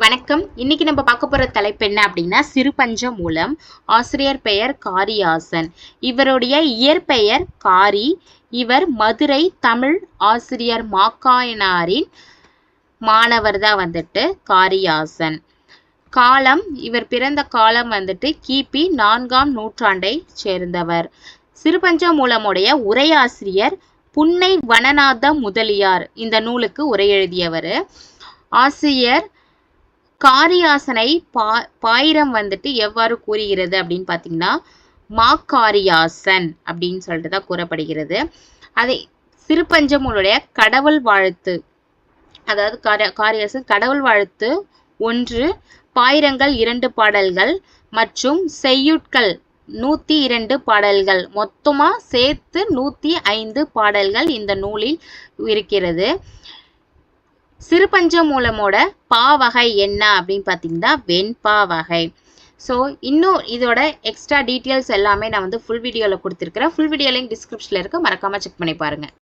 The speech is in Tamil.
வணக்கம். இன்னைக்கு நம்ம பார்க்க போகிற தலைப்பு என்ன அப்படின்னா சிறுபஞ்ச மூலம். ஆசிரியர் பெயர் காரியாசன். இவருடைய இயற்பெயர் காரி. இவர் மதுரை தமிழ் ஆசிரியர் மாக்காயனாரின் மாணவர் தான் வந்துட்டு காரியாசன். காலம் இவர் பிறந்த காலம் வந்துட்டு கிபி நான்காம் நூற்றாண்டை சேர்ந்தவர். சிறுபஞ்ச மூலமுடைய உரையாசிரியர் புன்னை வனநாத முதலியார். இந்த நூலுக்கு உரை எழுதியவர். ஆசிரியர் காரியாசனை பா பாயிரம் வந்துட்டு எவ்வாறு கூறுகிறது அப்படின்னு பார்த்தீங்கன்னா மாக்காரியாசன் அப்படின்னு சொல்லிட்டு தான் கூறப்படுகிறது. அதை சிறுபஞ்சமுடைய கடவுள் வாழ்த்து அதாவது காரிய காரியாசன் கடவுள் வாழ்த்து ஒன்று பாயிரங்கள் இரண்டு பாடல்கள் மற்றும் செய்யுட்கள் நூத்தி இரண்டு பாடல்கள். மொத்தமா சேர்த்து நூத்தி ஐந்து பாடல்கள் இந்த நூலில் இருக்கிறது. சிறுபஞ்ச மூலமோட பா வகை என்ன அப்படின்னு பார்த்தீங்கன்னா வெண்பா வகை. ஸோ இன்னும் இதோட எக்ஸ்ட்ரா டீட்டெயில்ஸ் எல்லாமே நான் வந்து ஃபுல் வீடியோவில் கொடுத்துருக்கிறேன். ஃபுல் வீடியோ லிங்க் டிஸ்கிரிப்ஷனில் இருக்க. மறக்காமல் செக் பண்ணி பாருங்கள்